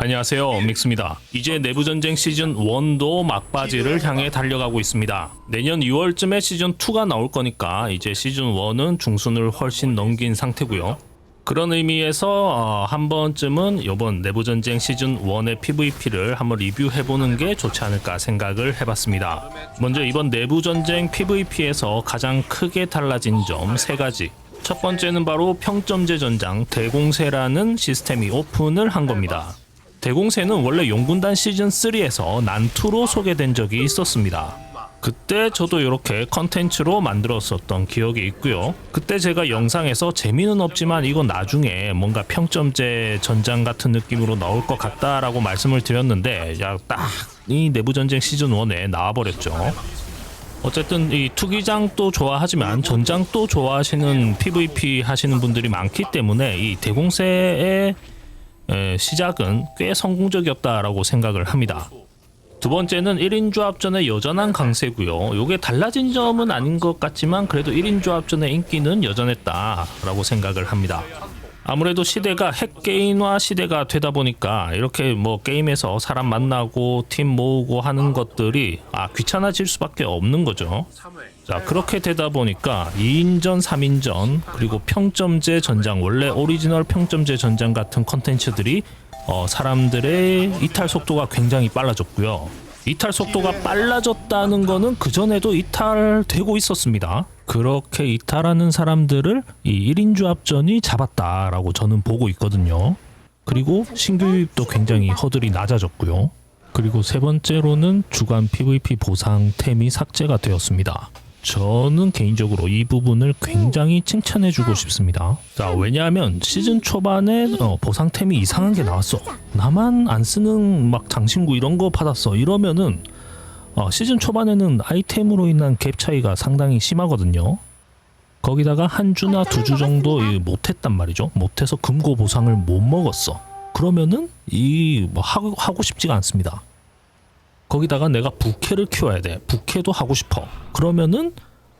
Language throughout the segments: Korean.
안녕하세요 믹스입니다. 이제 내부전쟁 시즌 1도 막바지를 향해 달려가고 있습니다. 내년 2월쯤에 시즌 2가 나올 거니까 이제 시즌 1은 중순을 훨씬 넘긴 상태고요. 그런 의미에서 어, 한 번쯤은 이번 내부전쟁 시즌 1의 PVP를 한번 리뷰해보는 게 좋지 않을까 생각을 해봤습니다. 먼저 이번 내부전쟁 PVP에서 가장 크게 달라진 점 세 가지. 첫 번째는 바로 평점제 전장 대공세라는 시스템이 오픈을 한 겁니다. 대공세는 원래 용군단 시즌 3에서 난투로 소개된 적이 있었습니다. 그때 저도 이렇게 컨텐츠로 만들었었던 기억이 있고요. 그때 제가 영상에서 재미는 없지만 이건 나중에 뭔가 평점제 전장 같은 느낌으로 나올 것 같다라고 말씀을 드렸는데 딱 이 내부 전쟁 시즌 1에 나와 버렸죠. 어쨌든 이 투기장도 좋아하지만 전장도 좋아하시는 PVP 하시는 분들이 많기 때문에 이 대공세의 에, 시작은 꽤 성공적이었다라고 생각을 합니다. 두 번째는 1인 조합전의 여전한 강세고요. 요게 달라진 점은 아닌 것 같지만 그래도 1인 조합전의 인기는 여전했다라고 생각을 합니다. 아무래도 시대가 핵 게임화 시대가 되다 보니까 이렇게 뭐 게임에서 사람 만나고 팀 모으고 하는 것들이 아 귀찮아질 수밖에 없는 거죠. 자 그렇게 되다 보니까 2인전, 3인전 그리고 평점제 전장 원래 오리지널 평점제 전장 같은 컨텐츠들이 어, 사람들의 이탈 속도가 굉장히 빨라졌고요. 이탈 속도가 빨라졌다는 거는 그 전에도 이탈되고 있었습니다. 그렇게 이탈하는 사람들을 이 1인 조 합전이 잡았다라고 저는 보고 있거든요. 그리고 신규 유입도 굉장히 허들이 낮아졌고요. 그리고 세 번째로는 주간 PVP 보상템이 삭제가 되었습니다. 저는 개인적으로 이 부분을 굉장히 칭찬해주고 싶습니다. 자, 왜냐하면 시즌 초반에 어, 보상템이 이상한 게 나왔어. 나만 안 쓰는 막 장신구 이런 거 받았어. 이러면은 어, 시즌 초반에는 아이템으로 인한 갭 차이가 상당히 심하거든요. 거기다가 한 주나 두 주 정도 이 못했단 말이죠. 못해서 금고 보상을 못 먹었어. 그러면은 이 뭐 하고, 하고 싶지가 않습니다. 거기다가 내가 부캐를 키워야 돼. 부캐도 하고 싶어. 그러면은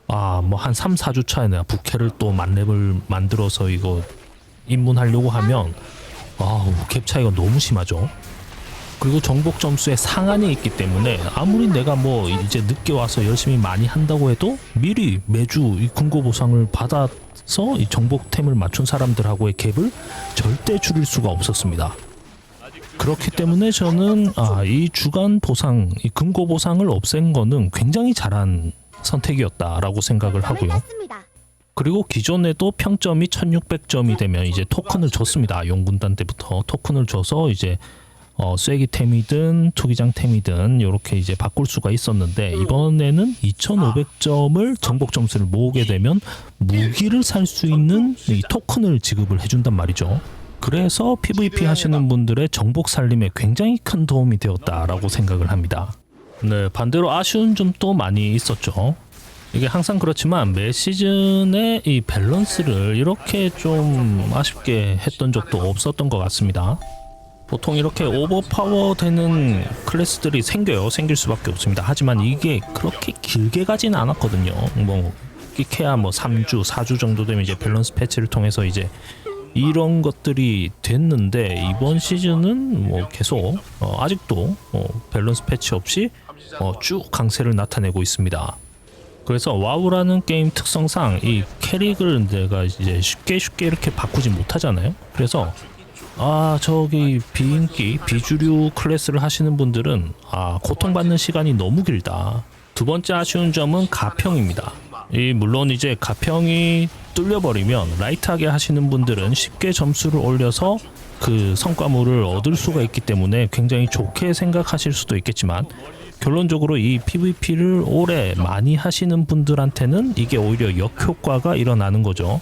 아, 뭐 한 3, 4주 차에 내가 부캐를 또 만렙을 만들어서 이거 입문하려고 하면 아우, 갭 차이가 너무 심하죠. 그리고 정복 점수의 상한이 있기 때문에 아무리 내가 뭐 이제 늦게 와서 열심히 많이 한다고 해도 미리 매주 이 금고 보상을 받아서 이 정복템을 맞춘 사람들하고의 갭을 절대 줄일 수가 없었습니다. 그렇기 때문에 저는 아, 이 주간 보상, 이 금고 보상을 없앤 거는 굉장히 잘한 선택이었다라고 생각을 하고요. 그리고 기존에도 평점이 1600점이 되면 이제 토큰을 줬습니다. 용군단 때부터 토큰을 줘서 이제 어, 쐐기템이든 투기장템이든 이렇게 이제 바꿀 수가 있었는데 이번에는 2500점을 정복 점수를 모으게 되면 무기를 살 수 있는 이 토큰을 지급을 해준단 말이죠. 그래서 PVP 하시는 분들의 정복 살림에 굉장히 큰 도움이 되었다라고 생각을 합니다. 네, 반대로 아쉬운 점도 많이 있었죠. 이게 항상 그렇지만 매 시즌에 이 밸런스를 이렇게 좀 아쉽게 했던 적도 없었던 것 같습니다. 보통 이렇게 오버파워 되는 클래스들이 생겨요. 생길 수밖에 없습니다. 하지만 이게 그렇게 길게 가지는 않았거든요. 뭐 끼케야 뭐 3주, 4주 정도 되면 이제 밸런스 패치를 통해서 이제 이런 것들이 됐는데 이번 시즌은 뭐 계속 어, 아직도 어, 밸런스 패치 없이 어, 쭉 강세를 나타내고 있습니다. 그래서 와우라는 게임 특성상 이 캐릭을 내가 이제 쉽게 쉽게 이렇게 바꾸지 못하잖아요. 그래서 아 저기 비인기 비주류 클래스를 하시는 분들은 아 고통받는 시간이 너무 길다. 두 번째 아쉬운 점은 가평입니다. 이 물론 이제 가평이 뚫려버리면 라이트하게 하시는 분들은 쉽게 점수를 올려서 그 성과물을 얻을 수가 있기 때문에 굉장히 좋게 생각하실 수도 있겠지만 결론적으로 이 PVP를 오래 많이 하시는 분들한테는 이게 오히려 역효과가 일어나는 거죠.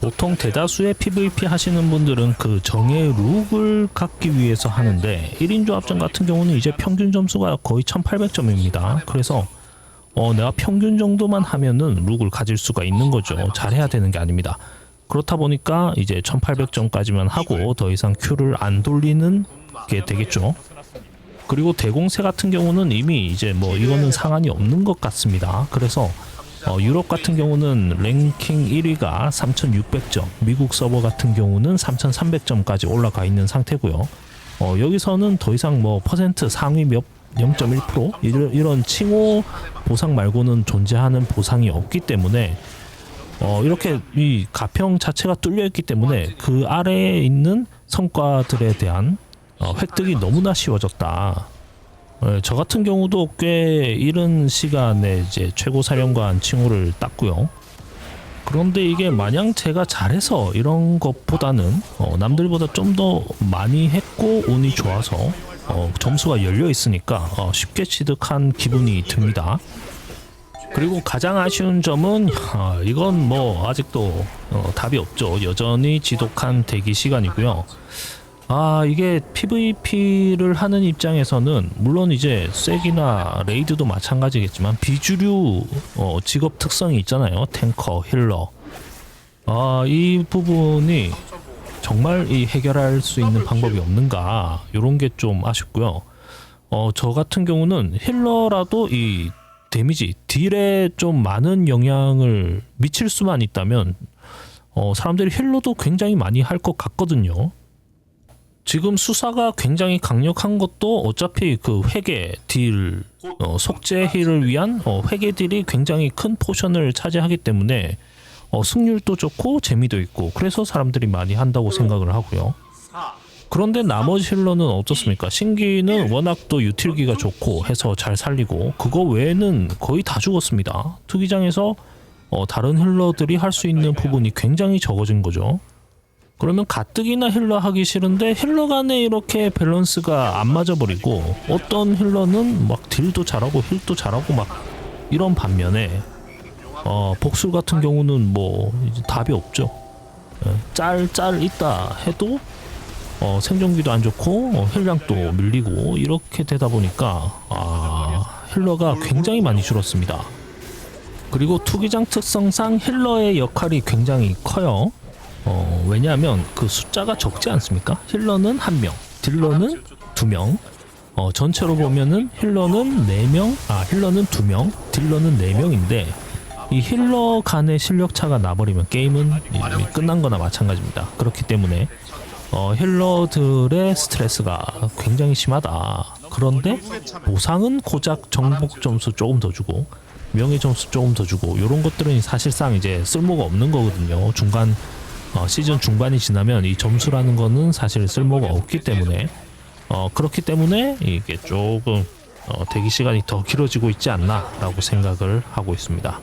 보통 대다수의 PVP 하시는 분들은 그 정의 룩을 갖기 위해서 하는데 1인 조합전 같은 경우는 이제 평균 점수가 거의 1800점입니다. 그래서 어, 내가 평균 정도만 하면은 룩을 가질 수가 있는 거죠. 잘해야 되는 게 아닙니다. 그렇다 보니까 이제 1800점까지만 하고 더 이상 큐를 안 돌리는 게 되겠죠. 그리고 대공세 같은 경우는 이미 이제 뭐 이거는 상한이 없는 것 같습니다. 그래서 어, 유럽 같은 경우는 랭킹 1위가 3,600점, 미국 서버 같은 경우는 3,300점까지 올라가 있는 상태고요. 어, 여기서는 더 이상 뭐 퍼센트 상위 몇 0.1% 이런, 칭호 보상 말고는 존재하는 보상이 없기 때문에 어, 이렇게 이 가평 자체가 뚫려 있기 때문에 그 아래에 있는 성과들에 대한 어, 획득이 너무나 쉬워졌다. 어, 저 같은 경우도 꽤 이른 시간에 이제 최고 사령관 칭호를 땄고요. 그런데 이게 마냥 제가 잘해서 이런 것보다는 어, 남들보다 좀 더 많이 했고 운이 좋아서 어, 점수가 열려 있으니까 어, 쉽게 취득한 기분이 듭니다. 그리고 가장 아쉬운 점은 아, 이건 뭐 아직도 어, 답이 없죠. 여전히 지독한 대기 시간이고요. 아 이게 PVP를 하는 입장에서는 물론 이제 쐐기나 레이드도 마찬가지겠지만 비주류 어, 직업 특성이 있잖아요. 탱커, 힐러. 아이 부분이 정말 이 해결할 수 있는 방법이 없는가 이런 게 좀 아쉽고요. 어 저 같은 경우는 힐러라도 이 데미지 딜에 좀 많은 영향을 미칠 수만 있다면 어 사람들이 힐러도 굉장히 많이 할 것 같거든요. 지금 수사가 굉장히 강력한 것도 어차피 그 회계 딜 어, 속죄 힐을 위한 어, 회계 딜이 굉장히 큰 포션을 차지하기 때문에 어, 승률도 좋고 재미도 있고 그래서 사람들이 많이 한다고 생각을 하고요. 그런데 나머지 힐러는 어떻습니까? 신기는 워낙 또 유틸기가 좋고 해서 잘 살리고 그거 외에는 거의 다 죽었습니다. 투기장에서 어, 다른 힐러들이 할 수 있는 부분이 굉장히 적어진 거죠. 그러면 가뜩이나 힐러 하기 싫은데 힐러 간에 이렇게 밸런스가 안 맞아버리고 어떤 힐러는 막 딜도 잘하고 힐도 잘하고 막 이런 반면에 어, 복술 같은 경우는 뭐 답이 없죠. 짤 짤 있다 해도 어, 생존기도 안 좋고 어, 힐량도 밀리고 이렇게 되다 보니까 아, 힐러가 굉장히 많이 줄었습니다. 그리고 투기장 특성상 힐러의 역할이 굉장히 커요. 어, 왜냐하면 그 숫자가 적지 않습니까? 힐러는 한 명, 딜러는 두 명. 어, 전체로 보면은 힐러는 네 명, 아 힐러는 두 명, 딜러는 네 명인데 이 힐러 간의 실력 차가 나버리면 게임은 끝난 거나 마찬가지입니다. 그렇기 때문에 어, 힐러들의 스트레스가 굉장히 심하다. 그런데 보상은 고작 정복 점수 조금 더 주고 명예 점수 조금 더 주고 이런 것들은 사실상 이제 쓸모가 없는 거거든요. 중간 어, 시즌 중반이 지나면 이 점수라는 거는 사실 쓸모가 없기 때문에 어, 그렇기 때문에 이게 조금 어, 대기 시간이 더 길어지고 있지 않나라고 생각을 하고 있습니다.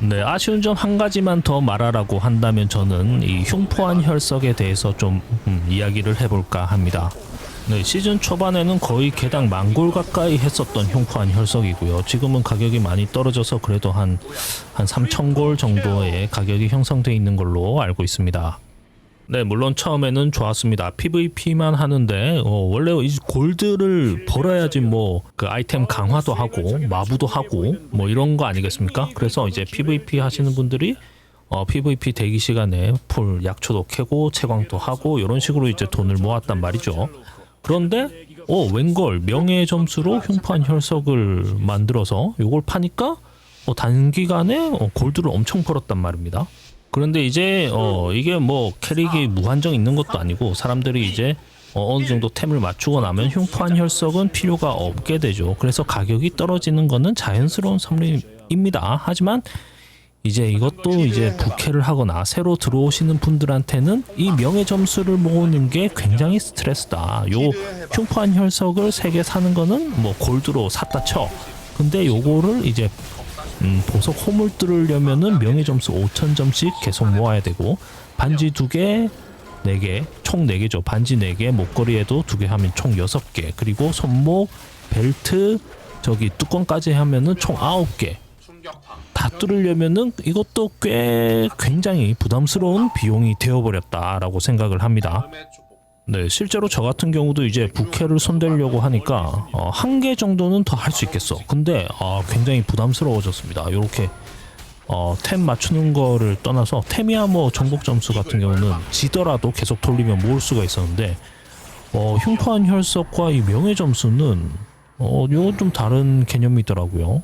네, 아쉬운 점 한 가지만 더 말하라고 한다면 저는 이 흉포한 혈석에 대해서 좀 음, 이야기를 해볼까 합니다. 네, 시즌 초반에는 거의 개당 만 골 가까이 했었던 흉포한 혈석이고요. 지금은 가격이 많이 떨어져서 그래도 한, 한 3,000골 정도의 가격이 형성되어 있는 걸로 알고 있습니다. 네, 물론 처음에는 좋았습니다. PVP만 하는데 어, 원래 이 골드를 벌어야지 뭐 그 아이템 강화도 하고 마부도 하고 뭐 이런 거 아니겠습니까? 그래서 이제 PVP 하시는 분들이 어, PVP 대기 시간에 풀 약초도 캐고 채광도 하고 이런 식으로 이제 돈을 모았단 말이죠. 그런데 어 웬걸 명예 점수로 흉판 혈석을 만들어서 요걸 파니까 어, 단기간에 어, 골드를 엄청 벌었단 말입니다. 그런데 이제 어 이게 뭐 캐릭이 무한정 있는 것도 아니고 사람들이 이제 어, 어느 정도 템을 맞추고 나면 흉포한 혈석은 필요가 없게 되죠. 그래서 가격이 떨어지는 거는 자연스러운 섭리입니다. 하지만 이제 이것도 이제 부캐를 하거나 새로 들어오시는 분들한테는 이 명예 점수를 모으는 게 굉장히 스트레스다. 요 흉포한 혈석을 3개 사는 거는 뭐 골드로 샀다 쳐. 근데 요거를 이제 음, 보석 호물 뚫으려면은 명예 점수 5,000점씩 계속 모아야 되고 반지 두 개, 네 개, 총 네 개죠. 반지 네 개, 목걸이에도 두 개 하면 총 여섯 개. 그리고 손목, 벨트, 저기 뚜껑까지 하면은 총 아홉 개. 다 뚫으려면은 이것도 꽤 굉장히 부담스러운 비용이 되어버렸다라고 생각을 합니다. 네, 실제로 저 같은 경우도 이제 부캐를 손대려고 하니까 어, 한 개 정도는 더 할 수 있겠어. 근데 어, 굉장히 부담스러워졌습니다. 이렇게 어, 템 맞추는 거를 떠나서 템이야 뭐 정복 점수 같은 경우는 지더라도 계속 돌리면 모을 수가 있었는데 어, 흉포한 혈석과 이 명예 점수는 어, 요거 좀 다른 개념이더라고요.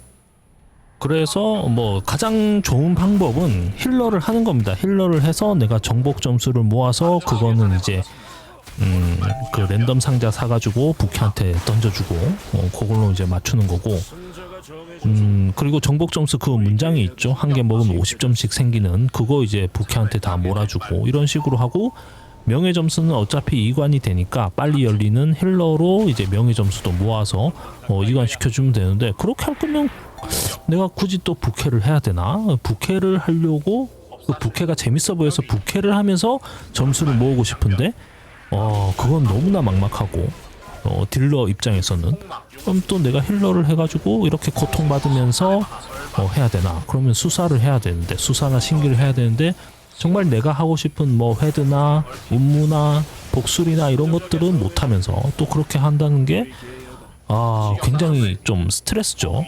그래서 뭐 가장 좋은 방법은 힐러를 하는 겁니다. 힐러를 해서 내가 정복 점수를 모아서 그거는 이제 음, 그 랜덤 상자 사가지고 부캐한테 던져주고 어, 그걸로 이제 맞추는 거고. 음, 그리고 정복 점수 그 문장이 있죠. 한 개 먹으면 50점씩 생기는 그거 이제 부캐한테 다 몰아주고 이런 식으로 하고 명예 점수는 어차피 이관이 되니까 빨리 열리는 힐러로 이제 명예 점수도 모아서 어, 이관 시켜주면 되는데 그렇게 할 거면 내가 굳이 또 부캐를 해야 되나? 부캐를 하려고 그 부캐가 재밌어 보여서 부캐를 하면서 점수를 모으고 싶은데 어 그건 너무나 막막하고 어 딜러 입장에서는 그럼 또 내가 힐러를 해가지고 이렇게 고통받으면서 어 해야 되나 그러면 수사를 해야 되는데 수사나 신기를 해야 되는데 정말 내가 하고 싶은 뭐 헤드나 음무나 복술이나 이런 것들은 못하면서 또 그렇게 한다는 게 아, 굉장히 좀 스트레스죠.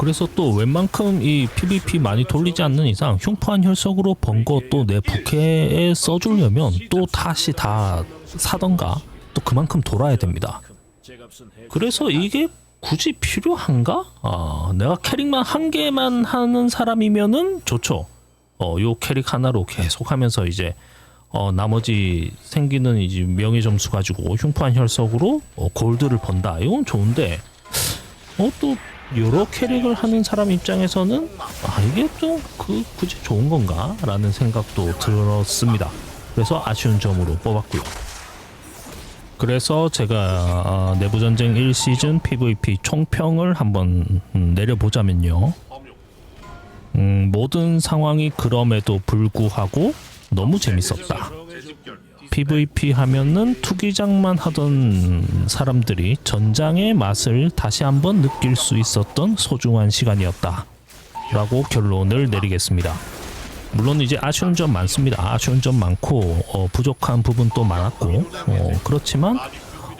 그래서 또 웬만큼 이 PVP 많이 돌리지 않는 이상 흉포한 혈석으로 번 거 또 내 부캐에 써주려면 또 다시 다 사던가 또 그만큼 돌아야 됩니다. 그래서 이게 굳이 필요한가? 아, 내가 캐릭만 한 개만 하는 사람이면은 좋죠. 어, 요 캐릭 하나로 계속 하면서 이제 어, 나머지 생기는 이제 명예 점수 가지고 흉포한 혈석으로 어, 골드를 번다. 이건 좋은데 어, 또 여러 캐릭을 하는 사람 입장에서는 아 이게 좀 그 굳이 좋은 건가 라는 생각도 들었습니다. 그래서 아쉬운 점으로 뽑았고요. 그래서 제가 아, 내부전쟁 1시즌 PVP 총평을 한번 음, 내려보자면요. 음, 모든 상황이 그럼에도 불구하고 너무 재밌었다. PVP 하면은 투기장만 하던 사람들이 전장의 맛을 다시 한번 느낄 수 있었던 소중한 시간이었다. 라고 결론을 내리겠습니다. 물론 이제 아쉬운 점 많습니다. 아쉬운 점 많고 어, 부족한 부분도 많았고 어, 그렇지만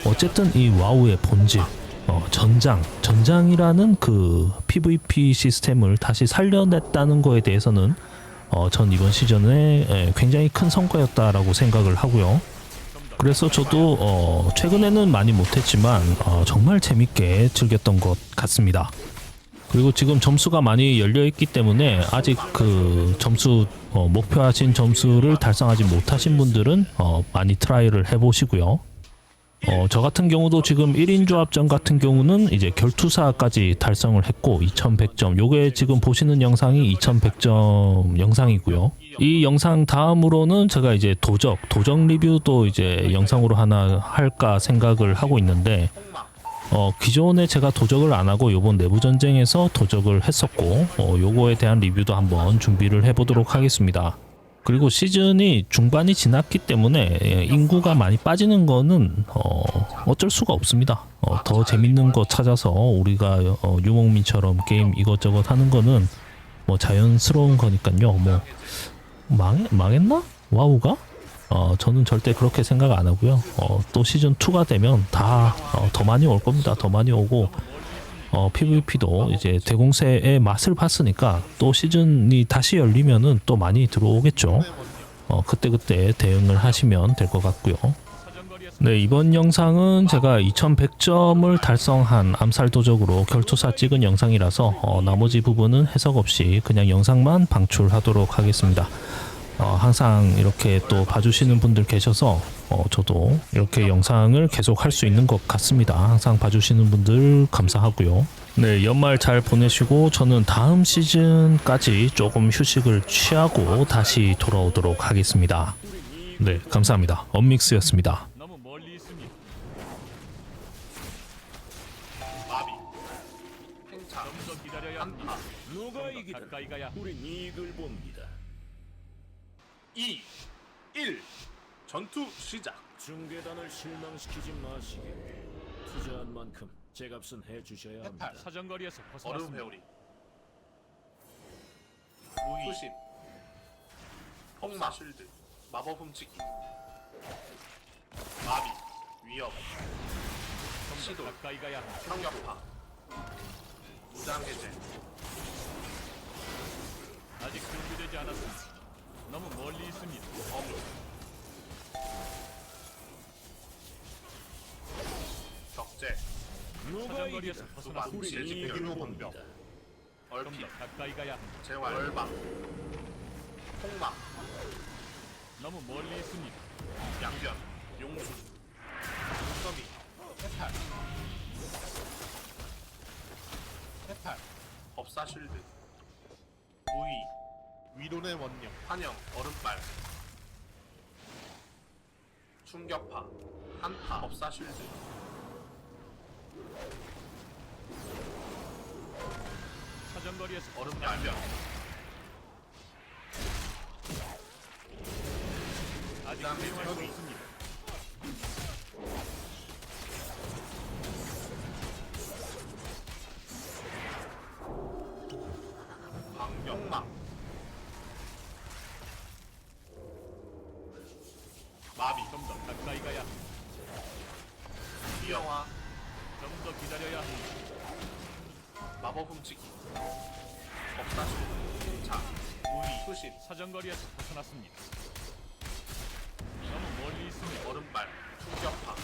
어쨌든 이 와우의 본질 어, 전장 전장이라는 그 PVP 시스템을 다시 살려냈다는 거에 대해서는 어, 전 이번 시즌에 에, 굉장히 큰 성과였다라고 생각을 하고요. 그래서 저도 어, 최근에는 많이 못했지만 어, 정말 재밌게 즐겼던 것 같습니다. 그리고 지금 점수가 많이 열려 있기 때문에 아직 그 점수 어, 목표하신 점수를 달성하지 못하신 분들은 어, 많이 트라이를 해보시고요. 어, 저 같은 경우도 지금 1인 조합전 같은 경우는 이제 결투사까지 달성을 했고 2100점. 요게 지금 보시는 영상이 2100점 영상이고요. 이 영상 다음으로는 제가 이제 도적, 도적 리뷰도 이제 영상으로 하나 할까 생각을 하고 있는데 어, 기존에 제가 도적을 안 하고 요번 내부 전쟁에서 도적을 했었고 어, 요거에 대한 리뷰도 한번 준비를 해보도록 하겠습니다. 그리고 시즌이 중반이 지났기 때문에 예, 인구가 많이 빠지는 거는 어, 어쩔 수가 없습니다. 어, 더 재밌는 거 찾아서 우리가 어, 유목민처럼 게임 이것저것 하는 거는 뭐 자연스러운 거니까요. 뭐 망, 망했나? 와우가? 어, 저는 절대 그렇게 생각 안 하고요. 어, 또 시즌 2가 되면 다더 많이 올 겁니다. 더 많이 오고 어, PVP도 이제 대공세의 맛을 봤으니까 또 시즌이 다시 열리면은 또 많이 들어오겠죠. 어, 그때그때 대응을 하시면 될 것 같고요. 네, 이번 영상은 제가 2100점을 달성한 암살 도적으로 결투사 찍은 영상이라서 어, 나머지 부분은 해석 없이 그냥 영상만 방출하도록 하겠습니다. 어, 항상 이렇게 또 봐주시는 분들 계셔서 어, 저도 이렇게 영상을 계속 할 수 있는 것 같습니다. 항상 봐주시는 분들 감사하고요. 네, 연말 잘 보내시고 저는 다음 시즌까지 조금 휴식을 취하고 다시 돌아오도록 하겠습니다. 네, 감사합니다. 언믹스였습니다. 2, 1, 전투 시작. 중계단을 실망시키지 마시게. 투자한 만큼 제 값은 해주셔야 합니다. 사정거리에서 얼음 벗어났습니다. 회오리. 무의. 수신. 폭마. 실드. 마법 훔치기. 마비. 위협. 좀 시도. 더 가까이 가야 합니다. 상격파. 무장 해제. 아직 준비되지 않았습니다. 너무 멀리 있습니다. 어물. 격제. 사정거리에서. 벗어났습니다. 제집균 본병. 좀 얼핏. 더 가까이 가야 합니다. 재활. 얼방. 폭마. 너무 멀리 있습니다. 양변 용수 눈더미 해탈 해탈 법사 실드 무의 위론의 원령. 환영 얼음발. 충격파. 한파. 법사 실드. 사정거리에서 얼음 날면 아직 그다음에 사용할 수 저기. 없습니다. 사정거리에서 벗어났습니다. 너무 멀리 있으면 얼음발 충격파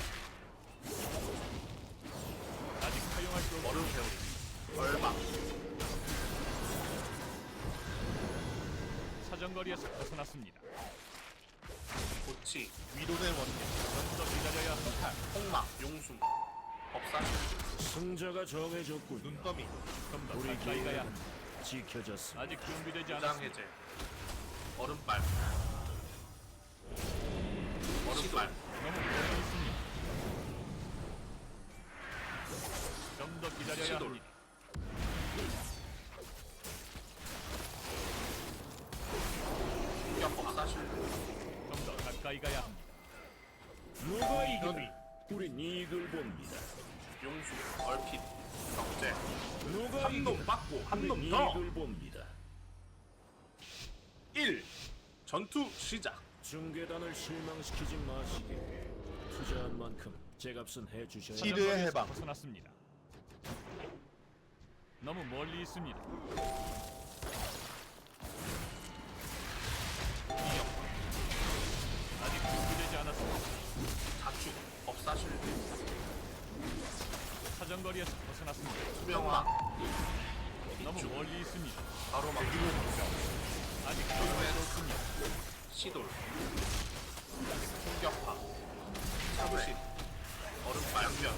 아직 사용할 수 없습니다. 얼음 회오리 얼막 사정거리에서 벗어났습니다. 고치 위론의 원령 좀더 기다려야 합니다. 폭막 용숨 법사실 승자가 정해졌군. 눈더미 좀더 우리 가까이 가야 계획은 합니다. 지켜졌어. 아직 준비되지 않았습니다. 해제 얼음발 얼음발 너무 멀리 있습니다. 좀 더 기다려야 시돌. 합니다. 충격 법사실 좀 더 가까이 가야 합니다. 누가? 현위 우린 이글 봅니다. 용수 얼핏 경제 누가 한놈 이기나? 맞고 한 우린 놈 더! 봅니다. 1. 전투 시작 중계단을 실망시키지 마시게. 투자한 만큼 제 값은 해주셔야 시- 사정거리에서 해방. 벗어났습니다. 너무 멀리 있습니다. 이영 아직 준비되지 않았습니다. 자축 법사실 사정거리에서 벗어났습니다. 수명화 너무 멀리 있습니다. 바로 막 아직 없습니다. 시돌 충격파 차부신 얼음발 양면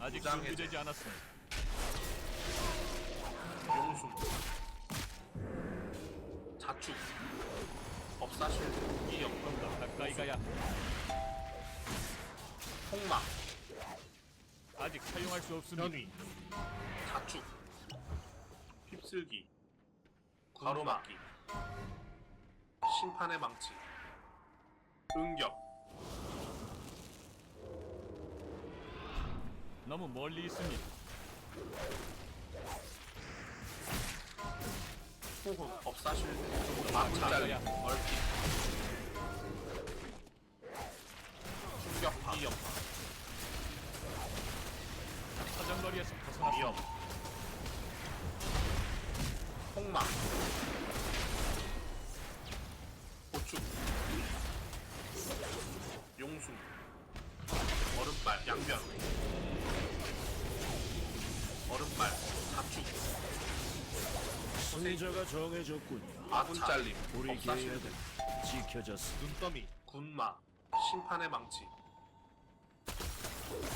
아직 무장 준비되지 않았습니다. 용숨 자축 법사실 좀더 가까이 가야. 폭막 아직 사용할 수 없습니다. 현위 자축 휩쓸기. 가로막기. 심판의 망치. 응격. 너무 멀리 있습니다. 호흡 법사실 마찰 가까이야. 얼핏 충격파. 이영 사정거리에서 벗어났습니다. 폭막 보축 용수 얼음발 양변. 얼음발 자축 승자가 정해졌군. 아군 잘림. 우리 계획은 지켜졌어. 눈더미 군마 심판의 망치.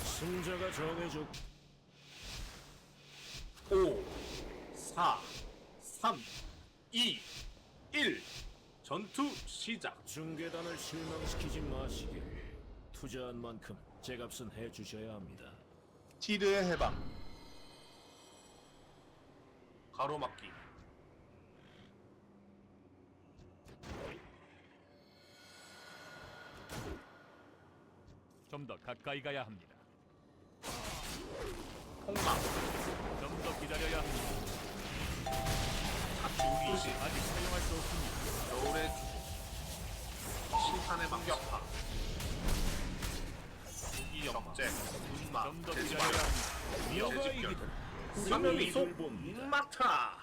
승자가 정해졌. 5 4 3 2 1 전투 시작 중계단을 실망시키지 마시게. 투자한 만큼 제 값은 해주셔야 합니다. 티르의 해방 가로막기 좀 더 가까이 가야 합니다. 폭막 좀더 기다려야 합니다. 자축이 아직 사용할 수 없습니다. 겨울의 주고 심판의 망격파 무기영 적재 군마 좀더 대지마 기다려야 합니다. 위협 누가 집결 이기든 우린 삼위소 이글 봅니다. 마타